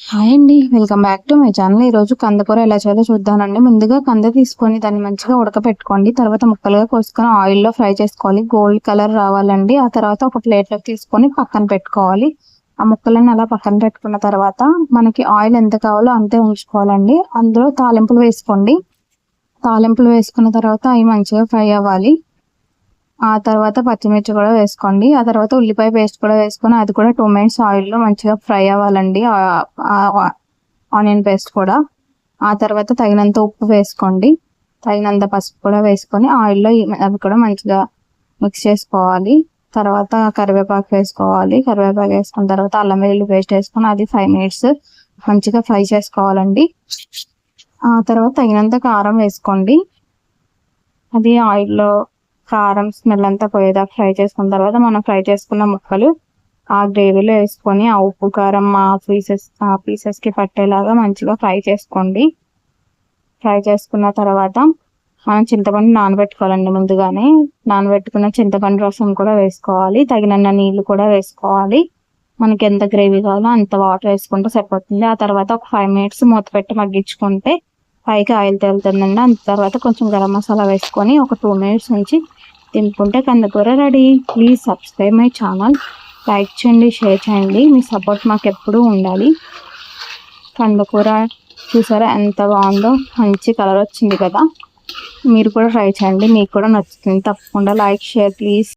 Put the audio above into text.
Hi అండి. Welcome back to my channel. ఈ రోజు కందకూర ఎలా చేయాలో చూద్దానండి ముందుగా కంద తీసుకొని దాన్ని మంచిగా ఉడకపెట్టుకోండి. తర్వాత ముక్కలుగా కోసుకొని ఆయిల్లో ఫ్రై చేసుకోవాలి. గోల్డ్ కలర్ రావాలండి. ఆ తర్వాత ఒక ప్లేట్లోకి తీసుకొని పక్కన పెట్టుకోవాలి. ఆ ముక్కలను అలా పక్కన పెట్టుకున్న తర్వాత మనకి ఆయిల్ ఎంత కావాలో అంతే ఉంచుకోవాలండి. అందులో తాలింపులు వేసుకోండి. తాలింపులు వేసుకున్న తర్వాత అవి మంచిగా ఫ్రై అవ్వాలి. ఆ తర్వాత పచ్చిమిర్చి కూడా వేసుకోండి. ఆ తర్వాత ఉల్లిపాయ పేస్ట్ కూడా వేసుకొని అది కూడా టూ మినిట్స్ ఆయిల్లో మంచిగా ఫ్రై అవ్వాలండి. ఆనియన్ పేస్ట్ కూడా. ఆ తర్వాత తగినంత ఉప్పు వేసుకోండి. తగినంత పసుపు కూడా వేసుకొని ఆయిల్లో అవి కూడా మంచిగా మిక్స్ చేసుకోవాలి. తర్వాత కరివేపాకు వేసుకోవాలి. కరివేపాకు వేసుకున్న తర్వాత అల్లం వెల్లుల్లి పేస్ట్ వేసుకొని అది ఫైవ్ మినిట్స్ మంచిగా ఫ్రై చేసుకోవాలండి. ఆ తర్వాత తగినంత కారం వేసుకోండి. అది ఆయిల్లో కారం స్మెల్ అంతా పోయేదాకా ఫ్రై చేసుకున్న తర్వాత మనం ఫ్రై చేసుకున్న ముక్కలు ఆ గ్రేవీలో వేసుకొని ఆ ఉప్పు కారం ఆ పీసెస్ ఆ పీసెస్కి పట్టేలాగా మంచిగా ఫ్రై చేసుకోండి. ఫ్రై చేసుకున్న తర్వాత మనం చింతపండు నానబెట్టుకోవాలండి ముందుగానే. నానబెట్టుకున్న చింతపండు రసం కూడా వేసుకోవాలి. తగినన్న నీళ్ళు కూడా వేసుకోవాలి. మనకి ఎంత గ్రేవీ కావాలో అంత వాటర్ వేసుకుంటే సరిపోతుంది. ఆ తర్వాత ఒక ఫైవ్ మినిట్స్ మూత పెట్టి మగ్గించుకుంటే పైకి ఆయిల్ తేలుతుందండి. అంత తర్వాత కొంచెం గరం మసాలా వేసుకొని ఒక టూ మినిట్స్ నుంచి తినుకుంటే కందకూర ready. Please subscribe my channel like చేయండి షేర్ చేయండి. మీ సపోర్ట్ మాకు ఎప్పుడూ ఉండాలి. కందకూర చూసారా ఎంత బాగుందో? మంచి కలర్ వచ్చింది కదా. మీరు కూడా ట్రై చేయండి. మీకు కూడా నచ్చుతుంది. తప్పకుండా లైక్ షేర్ ప్లీజ్